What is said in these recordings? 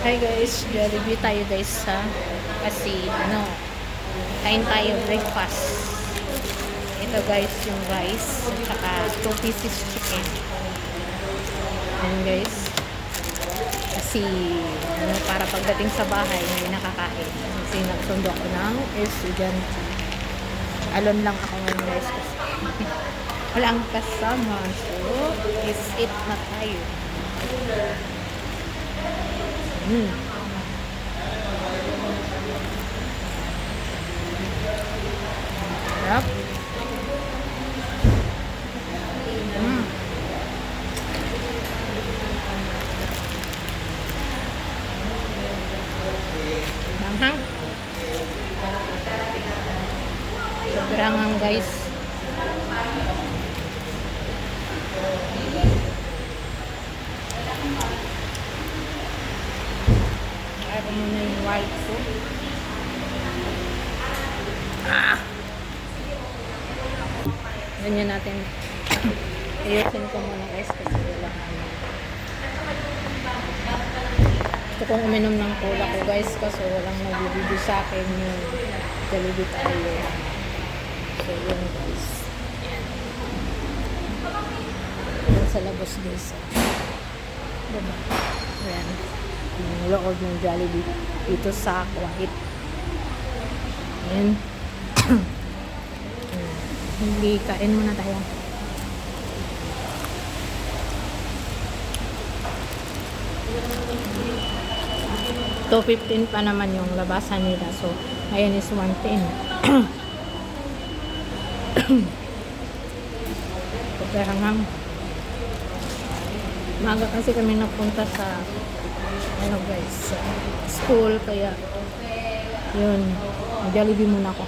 Hi guys, Jollibee tayo guys sa kasi ano, kain tayo breakfast. Ito guys yung rice at saka 2 pieces chicken. Ayan guys. Kasi ano, para pagdating sa bahay may nakakain. Kasi nagsundo ako ng estudyante. Alon lang ako ngayon guys kasi walang kasama. So, is it na tayo. Mm. Sarap. Mm. Manghang. Sobrang ang guys. Kaya ko muna yung white soup. Ah! Ganyan natin. Ayusin ko muna guys kasi wala ano. Gusto kong uminom ng cola ko guys kasi walang nagbibigay sa akin yung Jollibee tayo. So yun guys. Yan. Sa labos guys. Diba? Ayan. Yung loob ng Jollibee dito sa Kuwait. Ayan. Ayan. Hindi, kain muna tayo. Two fifteen pa naman yung labasan nila. So, ngayon is 110. Pagkarangang. Maga kasi kami napunta sa ano guys, sa school. Kaya, yun. Jollibee muna ako.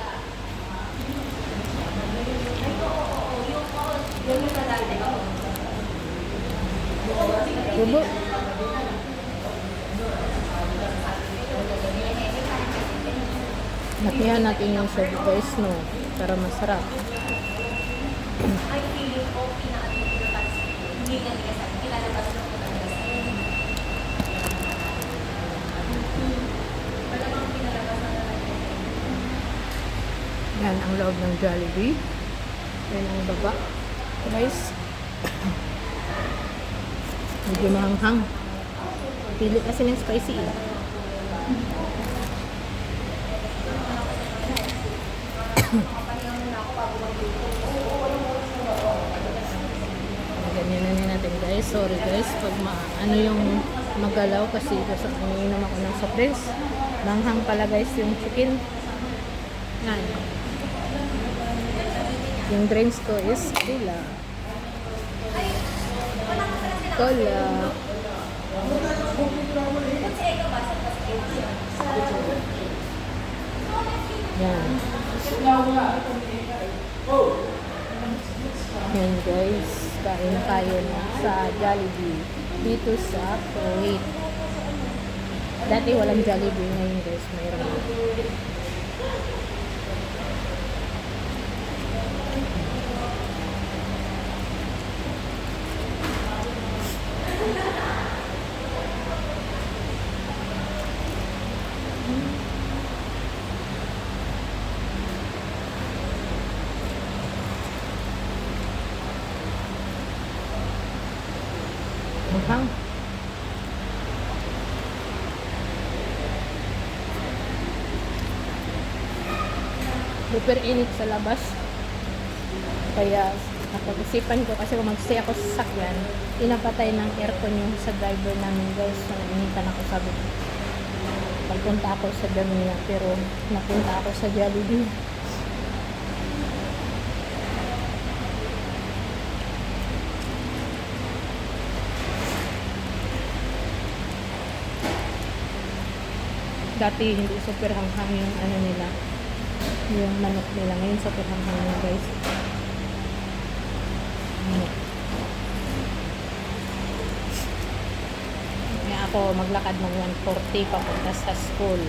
Bubo. Nakihan natin yung soy guys, no? Para masarap. Yan ang loob ng Jollibee. Yan ang baba. Guys. Medyo mahanghang. Pili kasi ng spicy eh. Ganyan na natin guys. Sorry guys. Pag ma ano yung magalaw kasi gusto umiinom ako ng soft drinks. Manghang pala guys yung chicken. Yan. Yung drinks ko is cola. Cola. Yan. Yan guys, kain tayo na sa Jollibee dito sa Kuwait. Dati walang Jollibee, ngayon guys, mayroon Mukhang. Super init sa labas. Kaya napag-isipan ko kasi kung mag-stay ako sa sakyan, pinapatay ng aircon yung sa driver namin guys. So, initan ako sabi ko. Pagpunta ako sa Damia pero napunta ako sa Jollibee. Dati hindi super hanghang yung ano nila. Yung manok nila. Ngayon super hanghang na guys. Kaya ako maglakad ng 140 papunta sa school.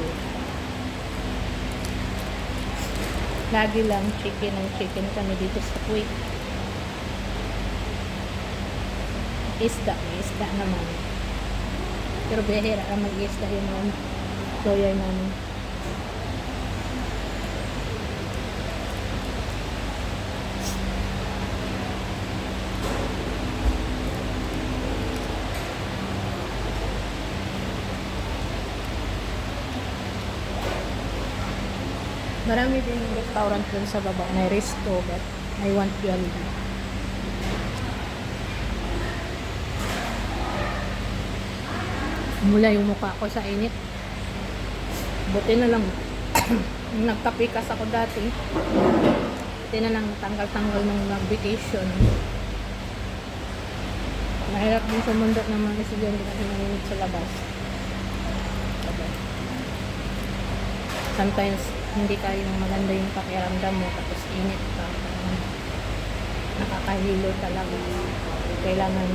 Lagi lang chicken ang chicken kami dito sa Kuwait. Isda, isda naman. Pero bihira lang mag-iisda yun noon. Lawyer namin. Marami din restaurant dun sa baba na resto but I want Jollibee. Mula yung mukha ko sa init. Buti na lang. Nagkapikas ako dati. Buti na lang tanggal-tanggal ng vacation. Mahirap din sa mundo ng mga estudyante kasi mainit sa labas. Sometimes hindi kayo maganda yung pakiramdam mo tapos init ka. Nakakahilo talaga. Kailangan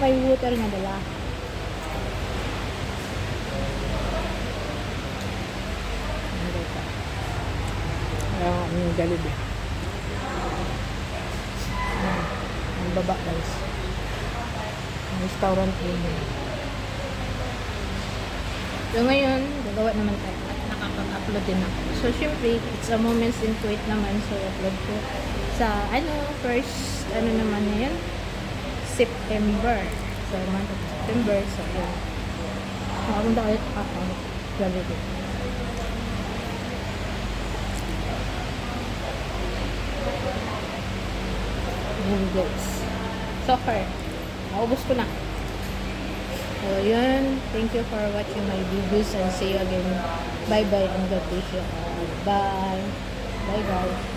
may water na dala. Ano ka? Parang ang Jollibee. Ayan. Ang baba guys. Ang restaurant din. So ngayon, gagawa naman tayo. Nakapag-upload din ako. So syempre, it's a moments in Kuwait naman. So upload ko sa ano, first, ano naman na yan? September. So month of September. So yun. Makapunta ulit ako. Jollibee. Guys. So far, naubos ko na. So yun, thank you for watching my videos and see you again. Bye bye and God bless you all. Bye. Bye guys.